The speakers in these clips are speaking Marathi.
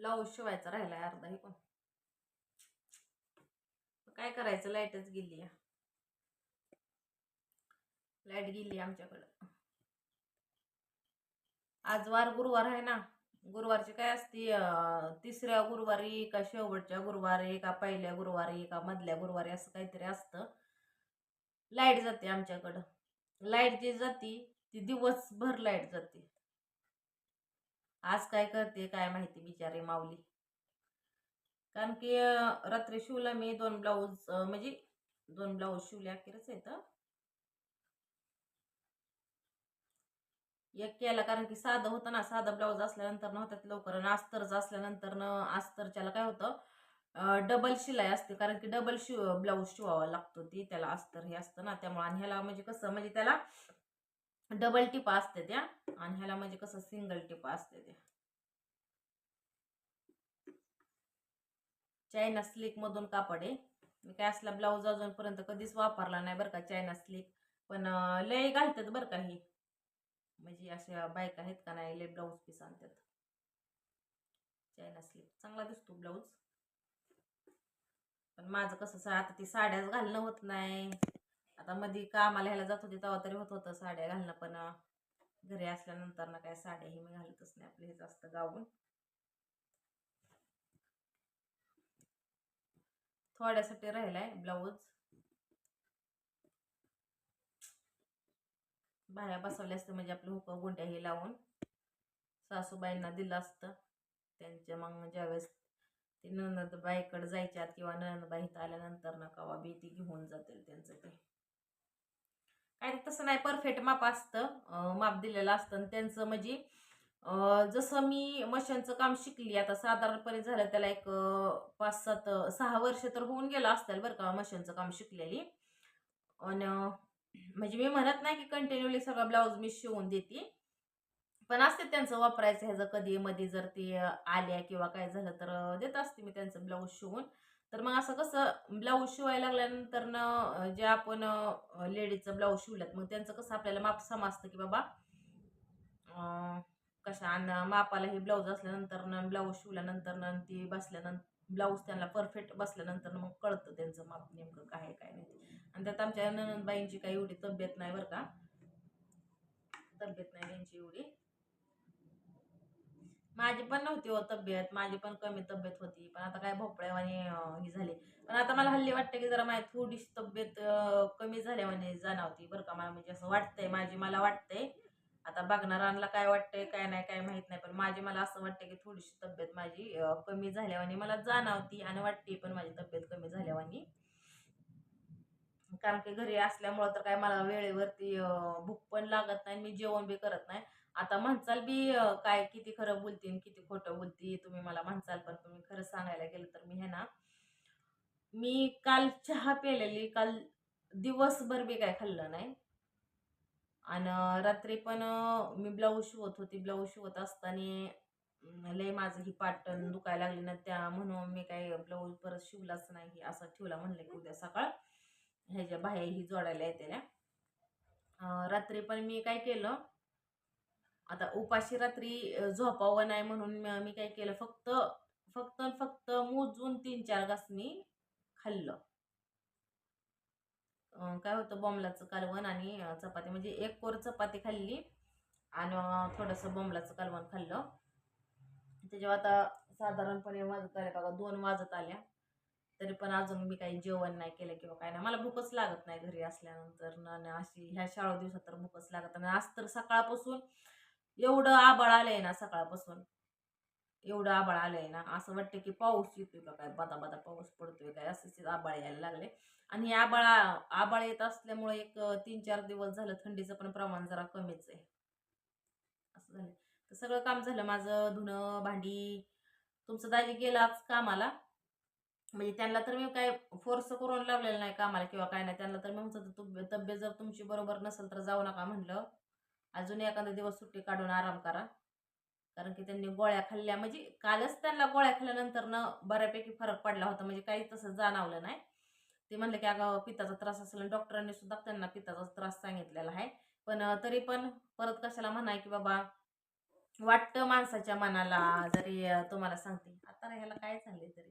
ब्लाऊज शिवायचा राहिलाय अर्धा हे काय करायचं? लाईटच गेली लाइट गेली आमच्याकडं. आज वार गुरुवार आहे ना. गुरुवारची काय असती तिसऱ्या गुरुवारी का शेवटच्या गुरुवारी का पहिल्या गुरुवारी का मधल्या गुरुवारी असं काहीतरी असतं. लाइट जाते आमच्याकडं. लाइट जी जाती ती दिवसभर लाइट जाते. आज काय करते काय माहिती बिचारे माऊली. कारण की रात्री शिवला मी दोन ब्लाऊज म्हणजे दोन ब्लाऊज शिवले अखेरच आहेत एक केला कारण की साधं होतं ना साधं ब्लाऊज असल्यानंतर होतात लवकर आणि अस्तरचं असल्यानंतर न अस्तरच्याला काय होतं डबल शिलाई असते कारण की डबल शिव ब्लाऊज शिवावा लागतो ती त्याला अस्तर हे असतं ना त्यामुळे आणि ह्याला म्हणजे कसं म्हणजे त्याला डबल टिपा असते त्या आणि ह्याला म्हणजे कसं सिंगल टिपा असते त्या चायना स्लिक मधून कापड आहे. मी काय असला ब्लाऊज अजूनपर्यंत कधीच वापरला नाही बरं का चायना स्लिक. पण लय घालतात बरं का ही. म्हणजे अशा बायका आहेत का नाही लय ब्लाऊज पीस आणतात. China silk. चांगला दिसतो ब्लाऊज. पण माझं कसं आता ती साड्याच घालणं होत नाही. आता मध्ये कामाला ह्याला जात होते तेव्हा तरी होत होतं साड्या घालणं पण घरी असल्यानंतर ना काय साड्याही मी घालतच नाही आपलं हेच असतं गाऊन थोड्यासाठी राहिलाय ब्लाऊज. बाया बसवल्या असते म्हणजे आपलं हुक गुंड्याही लावून. सासूबाईंना दिलं असतं. त्यांच्या मग ज्यावेळेस ते ननदबाईकडे जायच्यात किंवा ननदबाई इथं आल्यानंतर ना कवा बी ती घेऊन जातील त्यांचं ते. काय तसं नाही परफेक्ट माप असतं माप दिलेलं असतं. आणि त्यांचं म्हणजे जसं मी मशीनचं काम शिकली आता साधारणपणे झालं त्याला एक पाच सात सहा वर्ष तर होऊन गेलं असतील बरं का मशीनचं काम शिकलेली. आणि म्हणजे मी म्हणत नाही की कंटिन्युअली सगळा ब्लाऊज मी शिवून देते. पण असते त्यांचं वापरायचं ह्याचं कधी मध्ये जर ते आल्या किंवा काय झालं तर देत असते मी त्यांचं ब्लाऊज शिवून. तर मग असं कसं ब्लाऊज शिवायला लागल्यानंतर न जे आपण लेडीजचं ब्लाऊज शिवल्यात मग त्यांचं कसं आपल्याला माप समजतं की बाबा कशा आणि मापाला हे ब्लाऊज असल्यानंतर ब्लाऊज शिवल्यानंतर ती बसल्यानंतर ब्लाऊज त्यांना परफेक्ट बसल्यानंतर मग कळतं त्यांचं माप नेमकं काय काय नाही. आणि त्यात आमच्या ननंदबाईंची काही एवढी तब्येत नाही बरं का. तब्येत नाही त्यांची एवढी. माझी पण नव्हती हो तब्येत माझी पण कमी तब्येत होती पण आता काय भोपळ्यावानी ही झाली. पण आता मला हल्ली वाटतं की जरा माझी थोडीशी तब्येत कमी झाल्यावानी म्हणजे जाणवती बरं का. मला म्हणजे असं वाटतंय माझी मला वाटतंय. आता बघणाऱ्यांना काय वाटतंय काय नाही काय माहीत नाही पण माझी मला असं वाटतं की थोडीशी तब्येत माझी कमी झाल्यावानी मला जाणवती आणि वाटते पण माझी तब्येत कमी झाल्यावानी कारण की घरी असल्यामुळं तर काय मला वेळेवरती भूक पण लागत नाही मी जेवण बी करत नाही. आता म्हणचाल बी काय किती खरं बोलतीन किती खोटं बोलती तुम्ही मला म्हणचाल पण तुम्ही खरं सांगायला गेलं तर मी हे ना मी काल चहा प्यालेली काल दिवसभर बी काय खाल्लं नाही. आणि रात्री पण मी ब्लाऊज शिवत होती ब्लाऊज शिवत असताना लय माझं ही पाटण दुखायला लागली ना त्या म्हणून मी काय ब्लाऊज परत शिवलाच नाही असं ठेवला म्हणलं की उद्या सकाळ ह्याच्या बाह्या ही जोडायला येते रात्री पण मी काय केलं आता उपाशी रात्री झोपावं नाही म्हणून मी काय केलं फक्त फक्त फक्त मोजून तीन चार घास मी खाल्लं काय होतं बॉम्बलाचं कालवण आणि चपाती म्हणजे एक कोर चपाती खाल्ली आणि थोडंसं बॉम्बलाचं कालवण खाल्लं. त्याच्यावर आता साधारणपणे वाजत आल्या बघा दोन वाजत आल्या. तरी पण अजून मी काही जेवण नाही केलं किंवा काय नाही. मला भूकच लागत नाही घरी असल्यानंतर. ना अशी ह्या शाळा दिवसात तर भूकच लागत नाही. आज तर सकाळपासून एवढं आबाळ आलंय ना सकाळपासून. एवढं आबाळ आलंय ना. असं वाटतं की पाऊस येतोय का काय? बदा बदा पाऊस पडतोय काय? असं आबाळ यायला लागले आणि हे आबाळ आबाळ येत असल्यामुळे एक तीन चार दिवस झालं थंडीचं पण प्रमाण जरा कमीच आहे. असं झालं तर सगळं काम झालं माझं धुणं भांडी. तुमचं दाजी गेलाच कामाला. म्हणजे त्यांना तर मी काय फोर्स करून लावलेलं नाही कामाला किंवा काय नाही. त्यांना तर मी म्हणत तब्येत जर तुमची बरोबर नसेल तर जाऊ नका म्हणलं. अजून एखादा दिवस सुट्टी काढून आराम करा. कारण की त्यांनी गोळ्या खाल्ल्या म्हणजे कालच त्यांना गोळ्या खाल्ल्यानंतर न बऱ्यापैकी फरक पडला होता म्हणजे काही तसं जाणवलं नाही. ते म्हणलं की अगं पित्ताचा त्रास असेल आणि डॉक्टरांनी सुद्धा त्यांना पित्ताचा त्रास सांगितलेला आहे. पण तरी पण परत कशाला म्हणाय की बाबा वाटतं माणसाच्या मनाला जरी तुम्हाला सांगते. आता ह्याला काय चाललंय तरी.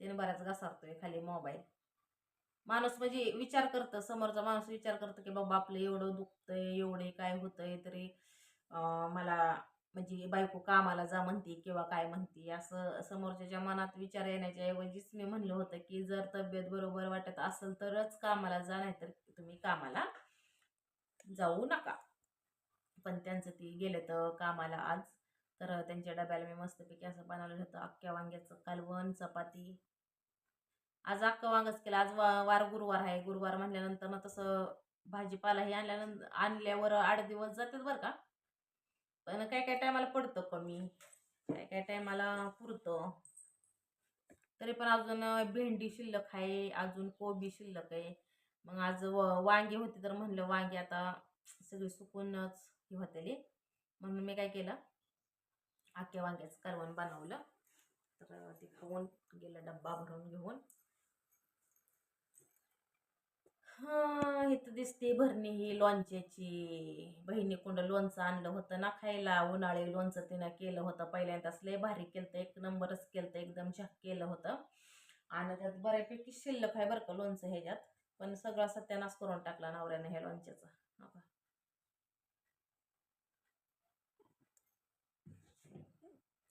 त्याने बऱ्याच घसारतोय खाली मोबाईल. माणूस म्हणजे विचार करतं समोरचा माणूस विचार करतो की बाबा आपलं एवढं दुखतंय एवढे काय होतंय तरी मला म्हणजे बायको कामाला जा म्हणते किंवा काय म्हणते. असं समोरच्याच्या मनात विचार येण्याच्या ऐवजीच मी म्हणलं होतं की जर तब्येत बरोबर वाटत असेल तरच कामाला जा नाही तर तुम्ही कामाला जाऊ नका. पण त्यांचं ती गेले तर कामाला आज. तर त्यांच्या डब्याला मी मस्तपैकी असं बनवलं होतं अख्ख्या वांग्याचं कालवण चपाती आज अख्खं वांगच केलं. आज वा वार गुरुवार आहे. गुरुवार म्हणल्यानंतर ना तसं भाजीपाला हे आणल्यानंतर आणल्यावर आठ दिवस जातात बरं का. पण काय काय टायमाला पडतं कमी. काय काय टायमाला पुरतं. तरी पण अजून भेंडी शिल्लक आहे. अजून कोबी शिल्लक आहे. मग आज व वांगी होती तर म्हणलं वांगी आता सगळी सुकूनच हे होतेली. म्हणून मी काय केलं? अख्ख्या वांग्याचं करवण बनवलं. तर ते खाऊन गेलं डब्बा भरून घेऊन. हा इथं दिसते भरणी ही लोणच्याची. बहिणीकुंड लोणचं आणलं होतं ना खायला. उन्हाळी लोणचं तिनं केलं होतं पहिल्यांदाच. लय भारी केलं एक नंबरच केलं एकदम झाक केलं होतं. आणि त्यात बऱ्यापैकी शिल्लक आहे बरं का लोणचं ह्याच्यात. पण सगळा सत्यानाश करून टाकला नवऱ्याने ह्या लोणच्याचा.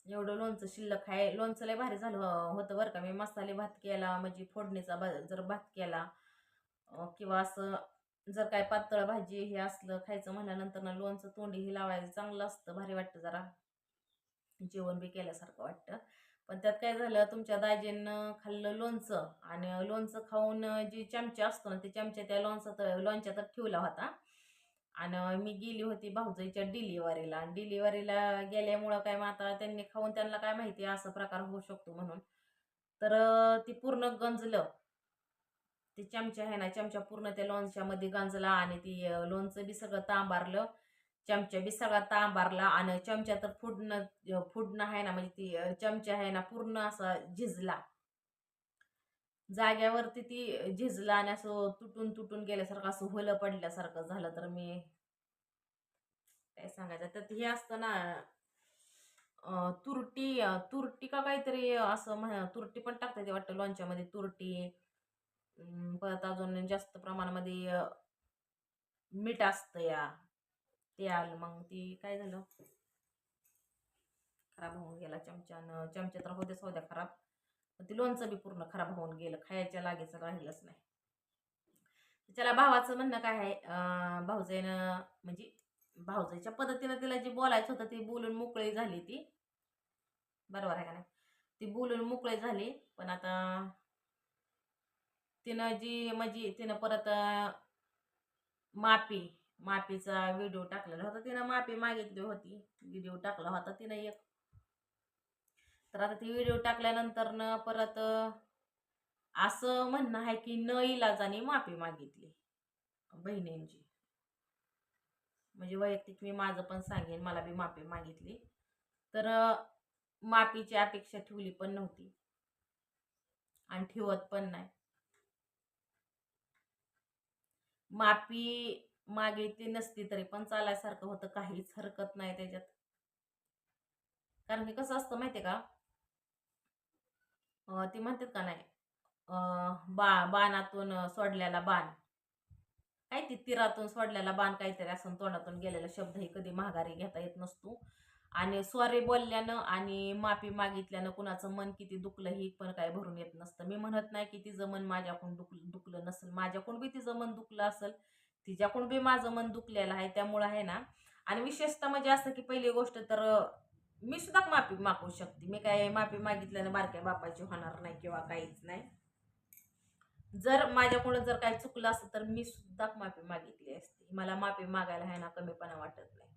एवढं लोणचं शिल्लक आहे. लोणचं लय भारी झालं होतं बरं का. मी मसाले भात केला म्हणजे फोडणीचा भा जर भात केला किंवा असं जर काय पातळ भाजी हे असलं खायचं म्हणल्यानंतर ना लोणचं तोंडी हे लावायचं चांगलं असतं भारी वाटतं जरा. जेवण बी केल्यासारखं वाटतं. पण त्यात काय झालं तुमच्या दाजीनं खाल्लं लोणचं आणि लोणचं खाऊन जी चमचा असतो ना ते चमचा त्या लोणचात लोणच्यातच ठेवला होता. आणि मी गेली होती भाऊजाईच्या डिलिव्हरीला. डिलिव्हरीला गेल्यामुळं काय मग आता त्यांनी खाऊन त्यांना काय माहिती असं प्रकार होऊ शकतो म्हणून. तर ती पूर्ण गंजलं. ते चमचा आहे ना चमचा पूर्ण त्या लोणच्यामध्ये गंजला आणि ती लोणचं बी सगळं तांबारलं. चमचा बी सगळा तांबारला आणि चमचा तर फुडणं फुडणं आहे ना म्हणजे ती चमचा आहे ना पूर्ण असा झिजला. जाग्यावरती ती झिजला आणि असं तुटून तुटून गेल्यासारखं असं होलं पडल्यासारखं झालं तर मी काय सांगायचं? तर हे असतं ना तुरटी तुरटी का काहीतरी असं म्हण तुरटी पण टाकते ते वाटतं लोणच्यामध्ये तुरटी. परत अजून जास्त प्रमाणामध्ये मीठ असतं या ते आलं. मग ती काय झालं? खराब होऊन गेला चमच्यानं चमचा तर होतेच होत्या खराब. पण ते लोणचं बी पूर्ण खराब होऊन गेलं. खायच्या लागेचं राहिलंच नाही. त्याला भावाचं म्हणणं काय आहे? भाऊजाईनं म्हणजे भाऊजाईच्या पद्धतीनं तिला जे बोलायचं होतं ते बोलून मोकळी झाली ती. बरोबर आहे का नाही? ती बोलून मोकळी झाली. पण आता तिनं जी म्हणजे तिनं परत मापी माफी व्हिडिओ टाकलेला होता. तिनं माफी मागितली होती. व्हिडिओ टाकला होता तिनं एक. तर आता ती व्हिडिओ टाकल्यानंतर न परत असं म्हणणं आहे की न इलाजाने माफी मागितली बहिणींची. म्हणजे वैयक्तिक मी माझं पण सांगेन मला बी माफी मागितली. तर माफीची अपेक्षा ठेवली पण नव्हती. आणि ठेवत पण नाही. माफी मागितली नसती तरी पण चालायसारखं होतं काहीच हरकत नाही त्याच्यात. कारण की कसं असतं माहितीये का? ती ते म्हणतात का नाही अं, बा बाणातून सोडलेला बाण. काय ती तीरातून सोडलेला बाण काहीतरी असं तोंडातून गेलेला शब्द हे कधी महागारी घेता येत नसतो. आणि सॉरी बोलल्यानं आणि माफी मागितल्यानं कुणाचं मन किती दुखलं ही पण काय भरून येत नसतं. मी म्हणत नाही की तिचं मन माझ्याकडून दुख दुखलं नसेल. माझ्याकडून बी तिचं मन दुखलं असेल तिच्याकडून बी माझं मन दुखलेलं आहे त्यामुळं आहे ना. आणि विशेषतः म्हणजे असं की पहिली गोष्ट तर मी सुद्धा माफी मागू शकते. मी काय माफी मागितल्यानं बारक्या बापाची होणार नाही किंवा काहीच नाही. जर माझ्याकडून जर काही चुकलं असतं तर मी सुद्धा माफी मागितली असते. मला माफी मागायला आहे ना कमीपणा वाटत नाही.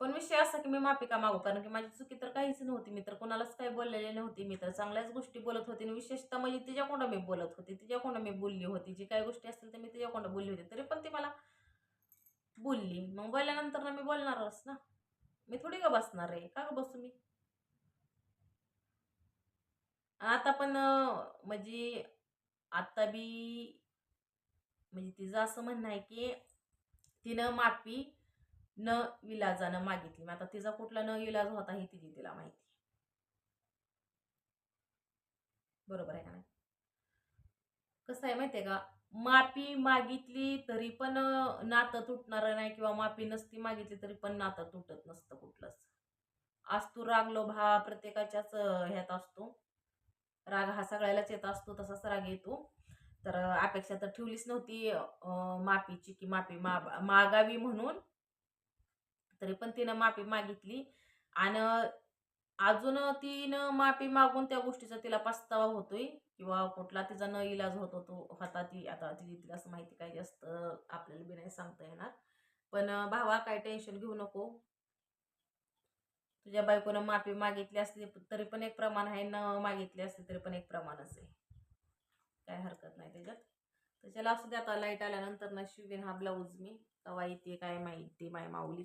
पण विषय असा की मी माफी का मागू? कारण की माझी चुकी तर काहीच नव्हती. मी तर कोणालाच काही बोललेली नव्हती. मी तर चांगल्याच गोष्टी बोलत होती आणि विशेषतः म्हणजे तिच्याकडं मी बोलत होती. तिच्याकडं मी बोलली होती. जी काही गोष्टी असतील तर मी तिच्याकडं बोलली होती. तरी पण ती मला बोलली. मग बोलल्यानंतर ना मी बोलणारच ना. मी थोडी का बसणार आहे? का बसू मी? आता पण म्हणजे आता बी म्हणजे तिचं असं म्हणणं आहे की तिनं माफी न विलाजानं मागितली. मग आता तिचा कुठला न विलाज होता ही तिची तिला माहिती. बरोबर आहे का नाही? कसं आहे माहितीये का? माफी मागितली तरी पण नातं तुटणार नाही किंवा माफी नसती मागितली तरी पण नातं तुटत नसतं कुठलंच. आज तू रागलो भा प्रत्येकाच्याच ह्यात असतो. राग हा सगळ्यालाच येत असतो तसाच राग येतो. तर अपेक्षा तर ठेवलीच नव्हती माफीची की माफी मा मागावी म्हणून. तरी पण तिनं माफी मागितली आणि अजून तिनं माफी मागून त्या गोष्टीचा तिला पस्तावा होतोय किंवा कुठला तिचा न इलाज होतो तो होता ती आता तिची तिला असं माहिती काय जास्त आपल्याला बी नाही सांगता येणार. पण भावा काय टेन्शन घेऊ नको. तुझ्या बायकोनं माफी मागितली असली तरी पण एक प्रमाण आहे न मागितली असली तरी पण एक प्रमाणच आहे. काय हरकत नाही त्याच्यात. तर असू दे आता लाइट आल्यानंतर ना शिवेन हा ब्लाऊज मी. कवा येते काय माहिती माय माऊली.